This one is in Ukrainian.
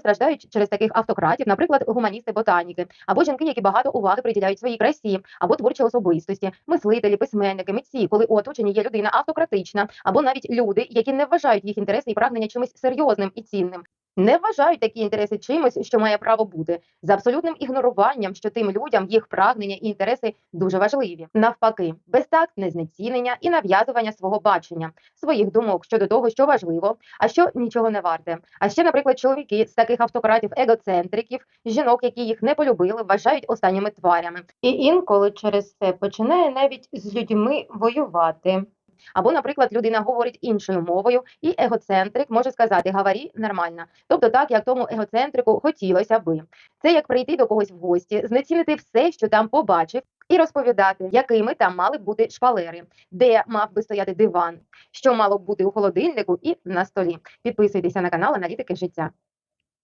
страждають через таких автократів, наприклад, гуманісти ботаніки, або жінки, які багато уваги приділяють своїй красі, або творчі особистості, мислителі, письменники, митці, коли у оточенні є людина автократична, або навіть люди, які не вважають їх інтереси і прагнення чимось серйозним і цінним. Не вважають такі інтереси чимось, що має право бути з абсолютним ігноруванням, що тим людям їх прагнення і інтереси дуже важливі. Навпаки, безтактне знецінення і нав'язування свого бачення, своїх думок щодо того, що важливо, а що нічого не варте. А ще, наприклад, чоловіки з таких автократів, егоцентриків, жінок, які їх не полюбили, вважають останніми тварями. І інколи через це починає навіть з людьми воювати. Або, наприклад, людина говорить іншою мовою, і егоцентрик може сказати «говорі нормально. Тобто так, як тому егоцентрику хотілося би. Це як прийти до когось в гості, знецінити все, що там побачив, і розповідати, якими там мали бути шпалери, де мав би стояти диван, що мало б бути у холодильнику і на столі. Підписуйтеся на канал Аналітики життя.